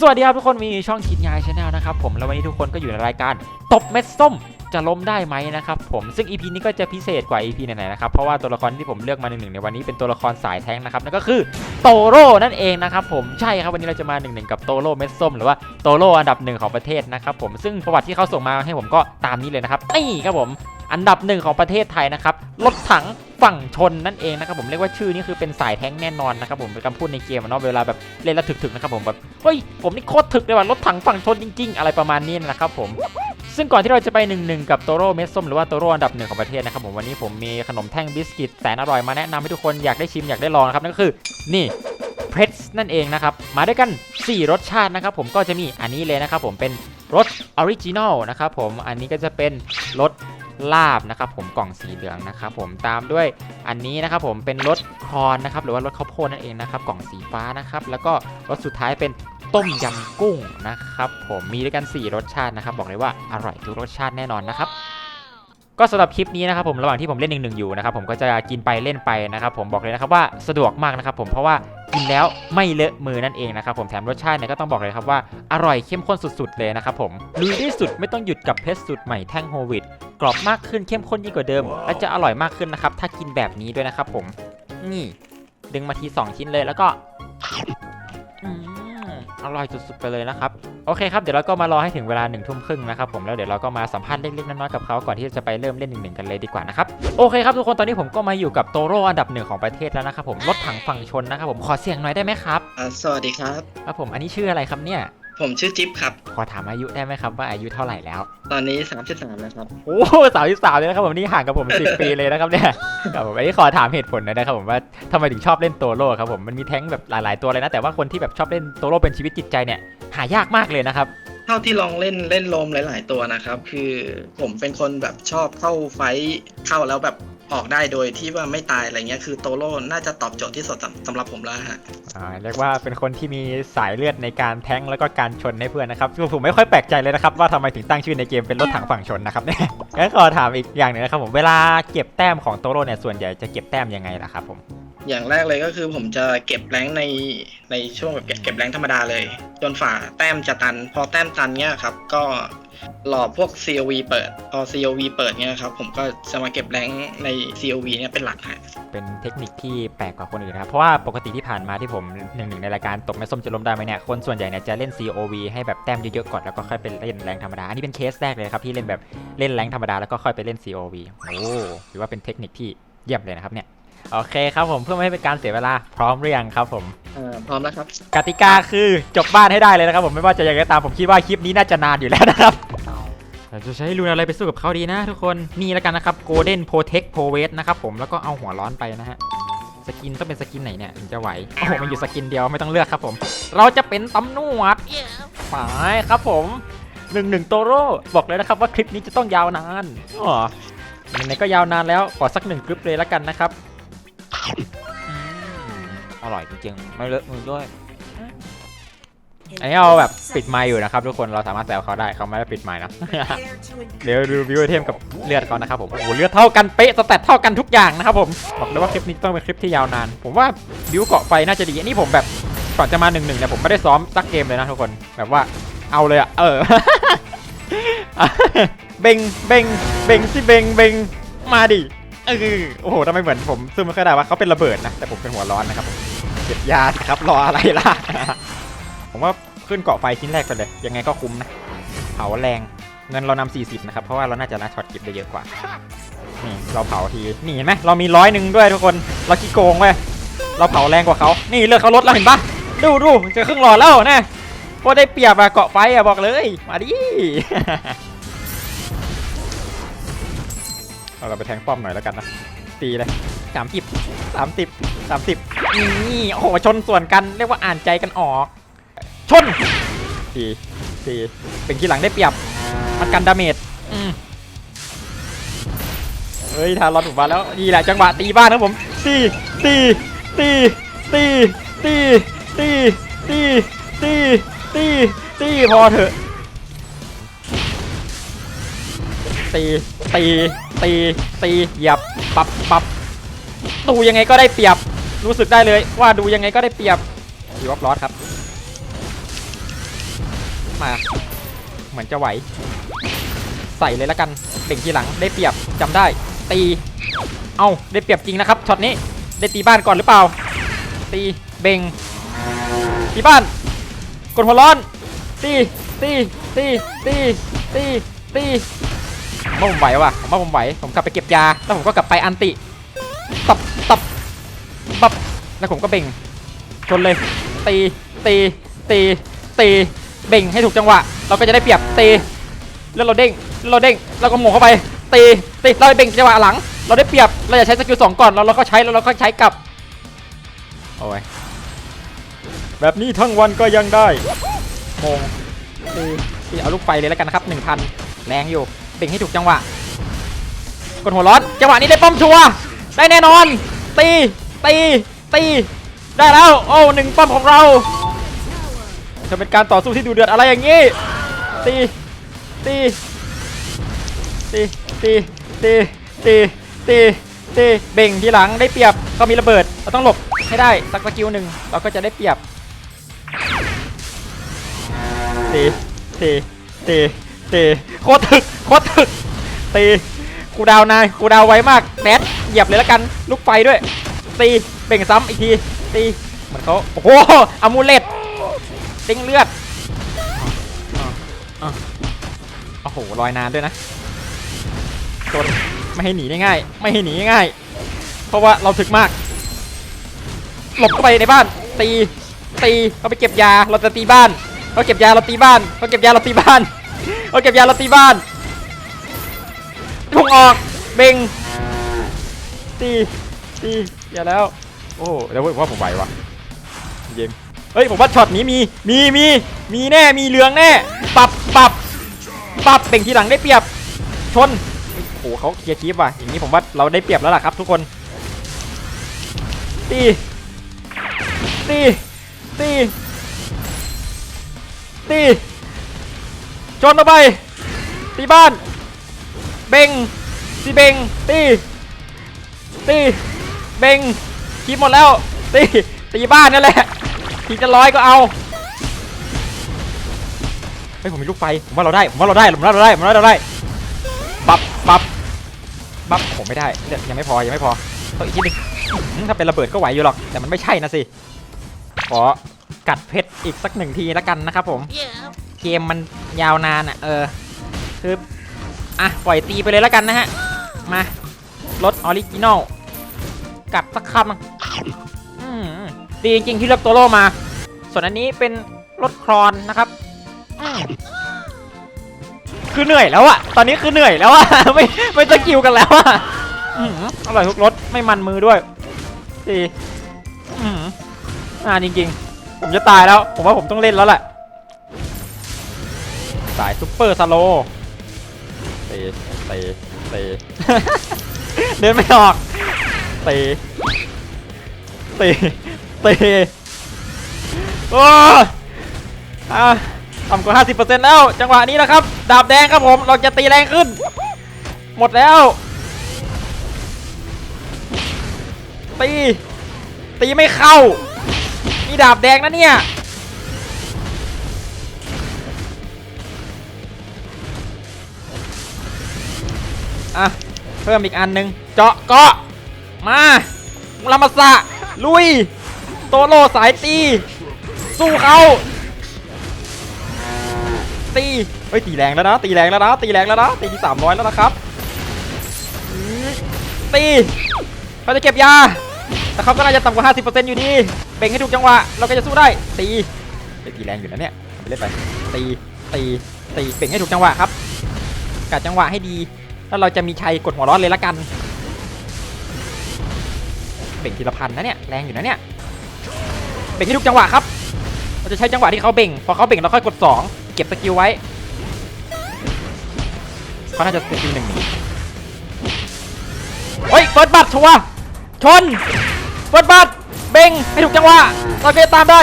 สวัสดีครับทุกคนมีช่องคิดงานชาแนลนะครับผมแล้ววันนี้ทุกคนก็อยู่ในรายการตบเม็ดส้ม จะล้มได้ไหมนะครับผมซึ่ง EP นี้ก็จะพิเศษกว่า EP ไหนๆนะครับเพราะว่าตัวละครที่ผมเลือกมาหนึ่งในวันนี้เป็นตัวละครสายแท้งนะครับนั่นก็คือโตโร่นั่นเองนะครับผมใช่ครับวันนี้เราจะมาหนึ่งๆกับโตโร่เม็ดส้มหรือว่าโตโร่อันดับหนึ่งของประเทศนะครับผมซึ่งประวัติที่เขาส่งมาให้ผมก็ตามนี้เลยนะครับนี่ครับผมอันดับหนึ่งของประเทศไทยนะครับรถถังฝั่งชนนั่นเองนะครับผมเรียกว่าชื่อนี่คือเป็นสายแท้งแน่นอนนะครับผมเป็นคำพูดในเกมเนาะเวลาแบบเล่นแล้วถึกๆนะครับผมแบบเฮ้ยผมนี่โคตรถึกเลยว่ะรถถังฝั่งชนจริง ๆ อะไรประมาณนี้นะครับผม ซึ่งก่อนที่เราจะไป1นึกับโตโร่เมสส้มหรือว่าโตโร่อันดับหนึ่งของประเทศนะครับผมวันนี้ผมมีขนมแท่งบิสกิตแสนอร่อยมาแนะนำให้ทุกคนอยากได้ชิมอยากได้ลองนะครับนั่นก็คือนี่เพรสนั่นเองนะครับมาด้วยกัน 4 รสชาตินะครับผมก็จะมีอันนี้เลยนะครับผมเป็นรสออริจินอลนะครับผมอันนี้ก็จะเป็นรสลาบนะครับผมกล่องสีเหลืองนะครับผมตามด้วยอันนี้นะครับผมเป็นรสคอนนะครับหรือว่ารสข้าวโพดนั่นเองนะครับกล่องสีฟ้านะครับแล้วก็รสสุดท้ายเป็น ต้มยำกุ้งนะครับ ผมมีด้วยกัน 4 รสชาตินะครับ บอกเลยว่าอร่อยทุกรสชาติแน่นอนนะครับ ก็สำหรับคลิปนี้นะครับผมระหว่างที่ผมเล่นหนึ่งหนึ่งอยู่นะครับผมก็จะกินไปเล่นไปนะครับ ผมบอกเลยนะครับว่าสะดวกมากนะครับผมเพราะว่ากินแล้วไม่เลอะมือนั่นเองนะครับผมแถมรสชาติเนี่ยก็ต้องบอกเลยครับว่าอร่อยเข้มข้นสุดๆเลยนะครับผมลุยที่สุดไม่ต้องหยุดกับเพชรสุดใหม่แท่งโฮวิดกรอบมากขึ้นเข้มข้นยิ่งกว่าเดิม และจะอร่อยมากขึ้นนะครับถ้ากินแบบนี้ด้วยนะครับผมนี่ดึงมาที 2 ชิ้นเลยแล้วก็ อร่อยสุดๆไปเลยนะครับโอเคครับเดี๋ยวเราก็มารอให้ถึงเวลาหนึ่งทุ่มครึ่งนะครับผมแล้วเดี๋ยวเราก็มาสัมภาษณ์เล็กๆน้อยๆกับเขาก่อนที่จะไปเริ่มเล่นหนึ่งๆกันเลยดีกว่านะครับโอเคครับทุกคนตอนนี้ผมก็มาอยู่กับโตโร่อันดับหนึ่งของประเทศแล้วนะครับผมรถถังฝั่งชนนะครับผมขอเสียงหน่อยได้ไหมครับ อ่าสวัสดีครับ ครับผมอันนี้ชื่ออะไรครับเนี่ย ผมชื่อจิ๊บครับ ขอถามอายุได้ไหมครับว่าอายุเท่าไหร่แล้ว ตอนนี้ 33แล้วครับโอ้สาวที่สาวเลยนะครับผมนี่ห่างกับผม10ปีเลยนะครับเนี่ยครับผมอันนี้ขอถามเหตุผลหน่อยนะครับผมว่าทำไมถึงชอบเล่นโตโร่ครับผมมันมีแท้งแบบหลายๆตัวเลยนะแต่ว่าคนที่แบบชอบเล่นโตโร่เป็นชีวิตจิตใจเนี่ยหายากมากเลยนะครับเท่าที่ลองเล่นเล่นโลมหลาย ๆ ตัวนะครับ คือผมเป็นคนแบบชอบเข้าไฟท์เข้าแล้วแบบ ออกได้โดยที่ว่าไม่ตายอะไรเงี้ยคือโตโร่น่าจะตอบโจทย์ที่สุดสำสำหรับผมแล้วฮะอ่าเรียกว่าเป็นคนที่มีสายเลือดในการแท้งแล้วก็การชนให้เพื่อนนะครับคือผมไม่ค่อยแปลกใจเลยนะครับว่าทำไมถึงตั้งชื่อในเกมเป็นรถถังฝั่งชนนะครับเนี่ยงั้นขอถามอีกอย่างหนึ่งนะครับผมเวลาเก็บแต้มของโตโร่เนี่ยส่วนใหญ่จะเก็บแต้มยังไงล่ะครับผมอย่างแรกเลยก็คือผมจะเก็บแรงค์ในในช่วงแบบเก็บเก็บแรงค์ธรรมดาเลย จนฝ่าแต้มจะตัน พอแต้มตันเนี้ยครับ ก็ รอพวก COV เปิด พอ COV เปิดเนี้ยครับ ผมก็จะมาเก็บแรงค์ใน COV เนี้ยเป็นหลักฮะ เป็นเทคนิคที่แปลกกว่าคนอื่นนะครับ เพราะว่าปกติที่ผ่านมาที่ผมหนึ่งหนึ่งในรายการตกไม่ส้มจะล้มได้ไหมเนี่ย คนส่วนใหญ่เนี่ยจะเล่น COV ให้แบบแต้มเยอะๆก่อนแล้วก็ค่อยไปเล่นแรงธรรมดา อันนี้เป็นเคสแรกเลยครับที่เล่นแบบเล่นแรงธรรมดาแล้วก็ค่อยไปเล่น COV โอ้ถือว่าเป็นเทคนิคที่เยี่ยมเลยนะครับเนี่ย โอเคครับผมเพื่อไม่ให้เป็นการเสียเวลาพร้อมหรือยังครับผมอ่าพร้อมแล้วครับ กติกาคือจบบ้านให้ได้เลยนะครับผมไม่ว่าจะยังไงก็ตามผมคิดว่าคลิปนี้น่าจะนานอยู่แล้วนะครับ เราจะใช้ลูนอะไรไปสู้กับเขาดีนะทุกคน นี่แล้วกันนะครับ Golden Protect p o v e นะครับผมแล้วก็เอาหัวร้อนไปนะฮะสกินต้องเป็นสกินไหนเนี่ยถึงจะไหว โอ้โห มันอยู่สกินเดียวไม่ต้องเลือกครับผม เราจะเป็นตำรวจไปครับผมหนึ่งหนึ่งโตโร่บอกเลยนะครับว่าคลิปนี้จะต้องยาวนานอ๋อไหนๆก็ยาวนานแล้วขอสักหนึ่งคลิปเลยแล้วกันนะครับ อร่อยจริงๆ ไม่เลอะมือด้วย อันนี้เราแบบปิดไมค์อยู่นะครับทุกคนเราสามารถแซวเขาได้เขาไม่ได้ปิดไมค์นะ เดี๋ยวดูวิวไอเทมกับเลือดเขานะครับผมโอ้โหเลือดเท่ากันเป๊ะสแตทเท่ากันทุกอย่างนะครับผมบอกเลยว่าคลิปนี้ต้องเป็นคลิปที่ยาวนาน ผมว่าบิวเกาะไฟน่าจะดีอันนี้ผมแบบก่อนจะมาหนึ่งหนึ่งเนี่ยผมไม่ได้ซ้อมสักเกมเลยนะทุกคนแบบว่าเอาเลยอะเออเบงเบงเบงสิเบงเบงมาดิเออโอ้โหทำไมเหมือนผมซึ่งไม่ค่อยได้ว่าเขาเป็นระเบิดนะแต่ผมเป็นหัวร้อนนะครับผมเก็บยาสครับรออะไรล่ะ ผมว่าขึ้นเกาะไฟชิ้นแรกไปเลย ยังไงก็คุ้มนะเผาแรงเงินเรานำ40 นะครับ เพราะว่าเราน่าจะนัดช็อตกิฟได้เยอะกว่า นี่เราเผาที นี่เห็นไหมเรามีร้อยหนึ่งด้วยทุกคน เราขี้โกงเว้ยเราเผาแรงกว่าเขา นี่เลือดเขาลดแล้วเห็นปะดูดูเจะครึ่งหลอดแล้วนะพอได้เปรียบอะเกาะไฟอะบอกเลย มาดิเอาเราไปแทงป้อมหน่อยแล้วกันนะ ตีเลยสามสิบสามสิบสามสิบนี่ โอ้โห ชนส่วนกัน เรียกว่าอ่านใจกันออก ชนตีตีเป็นที่หลังได้เปรียบ มันกันดาเมจอืมเฮ้ยทารอนผมมาแล้วนี่แหละจังหวะตีบ้านครับผมตีตีตีตีตีตีตีตีตีตีพอเถอะตีตีตีตีเหยับปับปับดูยังไงก็ได้เปรียบรู้สึกได้เลยว่าดูยังไงก็ได้เปรียบดีวอปลอสครับ มาเหมือนจะไหว ใส่เลยแล้วกันเบ่งทีหลังได้เปรียบจำได้ ตี เอาได้เปรียบจริงนะครับช็อตนี้ได้ตีบ้านก่อนหรือเปล่า ตีเบ่งตีบ้าน กดหัวร้อน ตีตีตีตีตีตีผมว่าผมไหวว่ะผมว่าผมไหวผมกลับไปเก็บยา แล้วผมก็กลับไปอันติตับตับปับแล้วผมก็เบ่งชนเลย ตีตีตีตี เบ่งให้ถูกจังหวะ เราก็จะได้เปรียบตีแล้วเราเด้งแล้วเราเด้งเราก็หม่งเข้าไปตีตีเราไปเบ่งจังหวะหลัง เราได้เปรียบเราอย่าใช้สกิลสองก่อนเราเราก็ใช้แล้วเราก็ใช้กลับโอ้ยแบบนี้ทั้งวันก็ยังได้มงตีตีเอาลูกไฟเลยแล้วกันนะครับ1,000แรงอยู่เบ่งให้ถูกจังหวะกดหัวร้อนจังหวะนี้ได้ป้อมชัวได้แน่นอน ตีตีตีได้แล้ว โอ้หนึ่งป้อมของเรา จะเป็นการต่อสู้ที่ดูเดือดอะไรอย่างนี้ ตี ตี ตี ตี ตี ตี ตี ตี เบ่งทีหลังได้เปรียบเขามีระเบิด เราต้องหลบให้ได้สักสกิลหนึ่งเราก็จะได้เปรียบ ตี ตี ตี ตี โคตรถึก โคตรถึก ตีคูดาวนายคูดาวไวมากแดดเหยียบเลยล้วกัน ลูกไฟด้วย ตี เบ่งซ้ำอีกที ตี เหมือนเขาโอ้โหอามูเลต ติ้งเลือดโอ้โหลอยนานด้วยนะจนไม่ให้หนีได้ง่าย ไม่ให้หนีง่าย เพราะว่าเราถึกมาก หลบเข้าไปในบ้าน ตี ตีเขาไปเก็บยา เราจะตีบ้านเขาเก็บยาเราตีบ้านเขาเก็บยาเราตีบ้านเขาเก็บยาเราตีบ้านพุ่งออก เบงตี ตี อย่าแล้ว โอ้ แล้วผมว่าผมไหววะเย็น เฮ้ยผมว่าช็อตนี้มีมีมีมีแน่มีเหลืองแน่ปรับปรับปรับเบ่งทีหลังได้เปรียบชนโอ้โหเขาเคลียร์คีฟว่ะอย่างนี้ผมว่าเราได้เปรียบแล้วล่ะครับ ทุกคนตีตีตีตีชนออกไปตีบ้านเบงตีเบงตีตีเบงคีบหมดแล้วตีตีบ้านนั่นแหละ ทีจะร้อยก็เอาเฮ้ยผมมีลูกไฟผมว่าเราได้ผมว่าเราได้ผมว่าเราได้ผมว่าเราได้ปับปับปับผมไม่ได้เดี๋ยวยังไม่พอยังไม่พอต้องอีกทีหนึงอื้อหือถ้าเป็นระเบิดก็ไหวอยู่หรอกแต่มันไม่ใช่นะสิขอกัดเพชรอีกสักหนึ่งทีแล้วกันนะครับผมเกมมันยาวนานอะเออคืออะปล่อยตีไปเลยแล้วกันนะฮะมารถออริจินอลกัดสักคำอืม ดีจริงๆที่เลือกตัวโลมา ส่วนอันนี้เป็นรถครอนนะครับ คือเหนื่อยแล้วอะตอนนี้คือเหนื่อยแล้วอะไม่ไม่สกิลกันแล้วอะอร่อยทุกรสไม่มันมือด้วยดีอืมอ่าจริงๆ ผมจะตายแล้ว ผมว่าผมต้องเล่นแล้วแหละสายซุปเปอร์สโลว์เตะเตะเตะเดินไม่ออกเตะเตะ ตะโอ้อะต่ำกว่า 50%แล้ว จังหวะนี้นะครับ ดาบแดงครับผม เราจะตีแรงขึ้น หมดแล้ว ตี ตีไม่เข้า นี่ดาบแดงนะเนี่ย อะ เพิ่มอีกอันหนึ่ง เจาะเกาะ มาลามาสะลุย โตโลสายตี สู้เขาตีเฮ้ยตีแรงแล้วนะ ตีแรงแล้วนะ ตีแรงแล้วนะ ตีที่สามร้อยแล้วนะครับ ตีเขาจะเก็บยา แต่เขาก็น่าจะต่ำกว่า 50%อยู่ดีเบ่งให้ถูกจังหวะ เราก็จะสู้ได้ ตีเฮ้ตีแรงอยู่นะเนี่ยเอาไปเล่นไป ตี ตี ตี เบ่งให้ถูกจังหวะครับกัดจังหวะให้ดี แล้วเราจะมีชัยกดหัวร้อนเลยละกัน เบ่งทีละพันนะเนี่ย แรงอยู่นะเนี่ย เบ่งให้ทุกจังหวะครับ เราจะใช้จังหวะที่เขาเบ่ง พอเขาเบ่งเราค่อยกด 2 เก็บสกิลไว้ เขาน่าจะสกิลหนึ่งหนีเฮ้ยเฟิร์สบัตชัวชนเฟิร์สบัตเบ่งให้ถูกจังหวะเราจะตามได้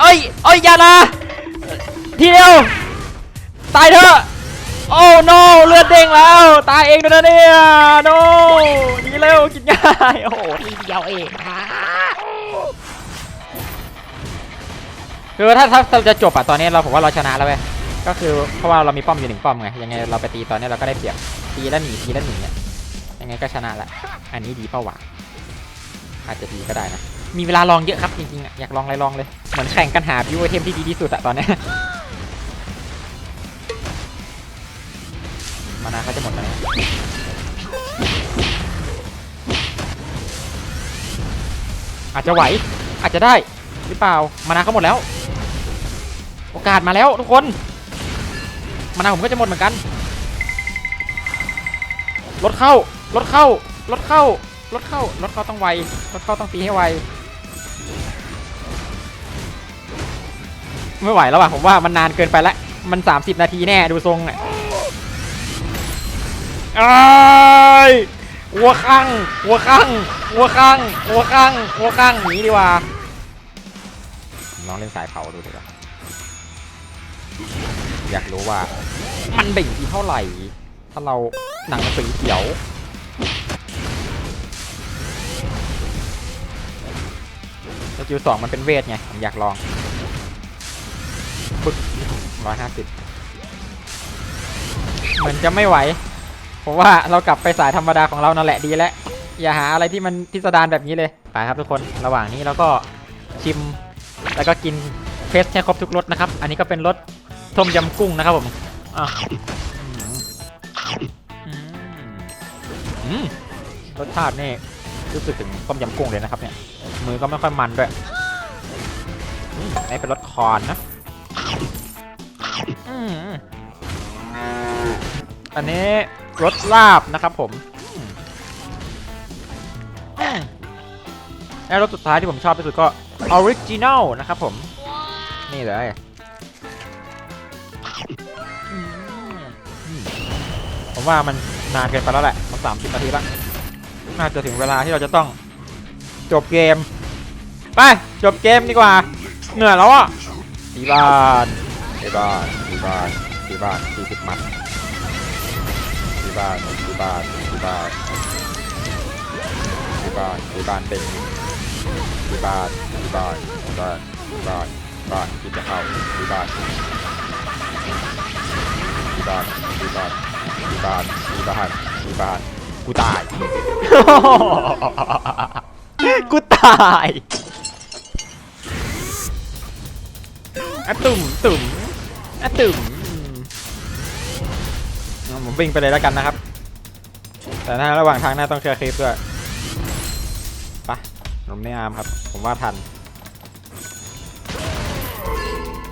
เอ้ยเอ้ยอย่านะทีเดียว ตายเถอะ โอ้ no เลือดเด้งแล้ว ตายเองด้วยนะเนี่ย no หนีเร็วกินง่าย โอ้โหทีเดียวเอง คือถ้าถ้าเราจะจบอะตอนนี้เราผมว่าเราชนะแล้วเว้ยก็คือเพราะว่าเรามีป้อมอยู่หนึ่งป้อมไงยังไงเราไปตีตอนนี้เราก็ได้เปรียบตีแล้วหนีตีแล้วหนีอะยังไงก็ชนะแหละอันนี้ดีเป้าหวาอาจจะดีก็ได้นะมีเวลาลองเยอะครับจริงๆอยากลองอะไรลองเลยเหมือนแข่งกันหาบิวไอเทมที่ดีที่สุดอะตอนนี้มานาเขาจะหมดแล้วอาจจะไหวอาจจะได้หรือเปล่ามานาเขาหมดแล้ว โอกาสมาแล้วทุกคนมานาผมก็จะหมดเหมือนกันรถเข้ารถเข้ารถเข้ารถเข้ารถเข้าต้องไวรถเข้าต้องตีให้ไวไม่ไหวแล้วว่ะผมว่ามันนานเกินไปแล้วมัน 30 นาทีแน่ดูทรงอะไอ้ายวัวข้างวัวข้างวัวข้างวัวข้างวัวข้างหนีดีกว่าลองเล่นสายเผาดูดีกว่า อยากรู้ว่า มันเบ่งที่เท่าไหร่ ถ้าเราหนังสีเขียวสกิลสองมันเป็นเวทไง ผมอยากลองปึ๊กร้อยห้าสิบเหมือนจะไม่ไหวผมว่าเรากลับไปสายธรรมดาของเรานั่นแหละดีแล้ว อย่าหาอะไรที่มันพิสดารแบบนี้เลย ไปครับทุกคน ระหว่างนี้เราก็ชิม แล้วก็กินเฟสให้ครบทุกรสนะครับ อันนี้ก็เป็นรส ต้มยำกุ้งนะครับผมอะรสชาตินี่รู้สึกถึงต้มยำกุ้งเลยนะครับเนี่ย มือก็ไม่ค่อยมันด้วยนี่เป็นรสคอนนะอันนี้รสลาบนะครับผมอืมอืมและรสสุดท้ายที่ผมชอบที่สุดก็ออริจินัลนะครับผม นี่เลย ว่ามันนานเกินไปแล้วแหละมันสามสิบนาทีละน่าจะถึงเวลาที่เราจะต้องจบเกม ไป จบเกมดีกว่า เหนื่อยแล้วอะตีบ้านตีบ้านตีบ้านตีบ้านสี่สิบมัดตีบ้านตีบ้านตีบ้านตีบ้านตีบ้านเต็มตีบ้านตีบ้านตีบ้านตีบ้านตีบ้านคิดจะเข้าตีบ้านตีบ้านตีบ้าน บ้านตีบ้านตีบ้านกูตาย กูตายอะตุ่มตุ่มอะตุ่มอืมเอาผมวิ่งไปเลยแล้วกันนะครับ แต่ถ้าระหว่างทางหน้าต้องเชียร์คลิปด้วยไปะผมไม่อามครับ ผมว่าทัน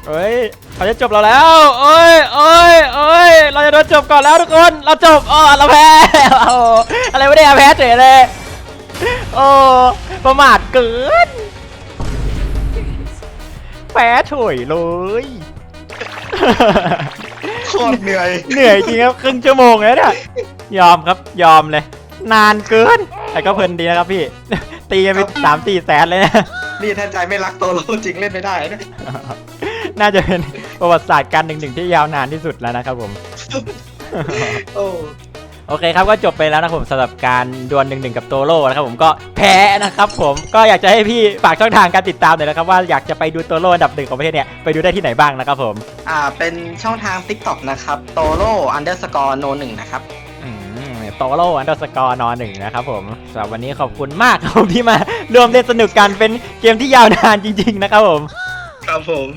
เอ้ยเขาจะจบเราแล้วเอ้ยเอ้ยเอ้ยเราจะโดนจบก่อนแล้วทุกคน เราจบอ๋อเราแพ้โอ้อะไรไม่ได้อะแพ้เฉยเลย โอ้ประมาทเกิน แพ้เฉยเลยโคตรเหนื่อย เหนื่อยจริงครับครึ่งชั่วโมงแล้วเนี่ยยอมครับยอมเลย นานเกิน แต่ก็เพลินดีนะครับพี่ ตีกันไปสามสี่แสนเลยนะนี่ถ้าใจไม่รักโตโลจริงเล่นไม่ได้นะ น่าจะเป็นประวัติศาสตร์การหนึ่งหนึ่งที่ยาวนานที่สุดแล้วนะครับผม โอ้โอเคครับก็จบไปแล้วนะครับผมสำหรับการดวลหนึ่งหนึ่งกับโตโร่นะครับผมก็แพ้นะครับผมก็อยากจะให้พี่ฝากช่องทางการติดตามหน่อยนะครับว่าอยากจะไปดูโตโร่อันดับหนึ่งของประเทศเนี่ยไปดูได้ที่ไหนบ้างนะครับผม อ่า เป็นช่องทาง TikTok นะครับโตโร่อันเดอร์สกอร์โนหนึ่งนะครับอืมโตโร่อันดับสกอร์นอหนึ่งนะครับผมสำหรับวันนี้ขอบคุณมากครับผมที่มารวมเล่นสนุกกันเป็นเกมที่ยาวนานจริง ๆ นะครับผม ครับผม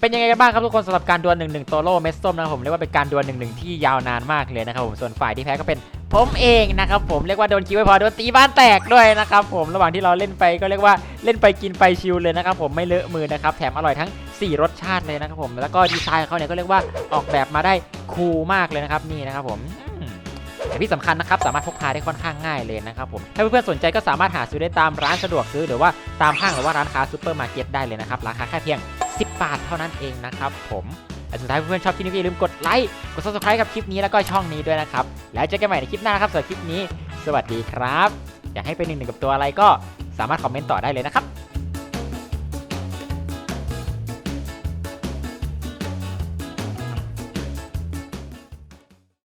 เป็นยังไงกันบ้างครับทุกคนสำหรับการดวลหนึ่งหนึ่งโตโร่เมสส้มนะครับผมเรียกว่าเป็นการดวลหนึ่งหนึ่งที่ยาวนานมากเลยนะครับผมส่วนฝ่ายที่แพ้ก็เป็นผมเองนะครับผมเรียกว่าโดนคิวไม่พอโดนตีบ้านแตกด้วยนะครับผมระหว่างที่เราเล่นไปก็เรียกว่าเล่นไปกินไปชิลเลยนะครับผมไม่เลอะมือนะครับแถมอร่อยทั้ง 4 รสชาติเลยนะครับผมแล้วก็ดีไซน์ของเขาเนี่ยก็เรียกว่าออกแบบมาได้คูลมากเลยนะครับนี่นะครับผมอืม แต่ที่สำคัญนะครับสามารถพกพาได้ค่อนข้างง่ายเลยนะครับผมถ้าเพื่อนๆสนใจก็สามารถหาซื้อได้ตามร้านสะดวกซื้อหรือว่าตามห้างหรือว่าร้านค้าซูเปอร์มาร์เก็ตได้เลยนะครับราคาแค่เพียง 10 บาทเท่านั้นเองนะครับผมและสุดท้ายเพื่อนๆชอบคลิปนี้ก็อย่าลืมกดไลค์กด subscribe กับคลิปนี้แล้วก็ช่องนี้ด้วยนะครับแล้วเจอกันใหม่ในคลิปหน้านครับสำหรับคลิปนี้ สวัสดีครับ อยากให้เป็นหนึ่งหนึ่งกับตัวอะไรก็สามารถคอมเมนต์ต่อได้เลยนะครับ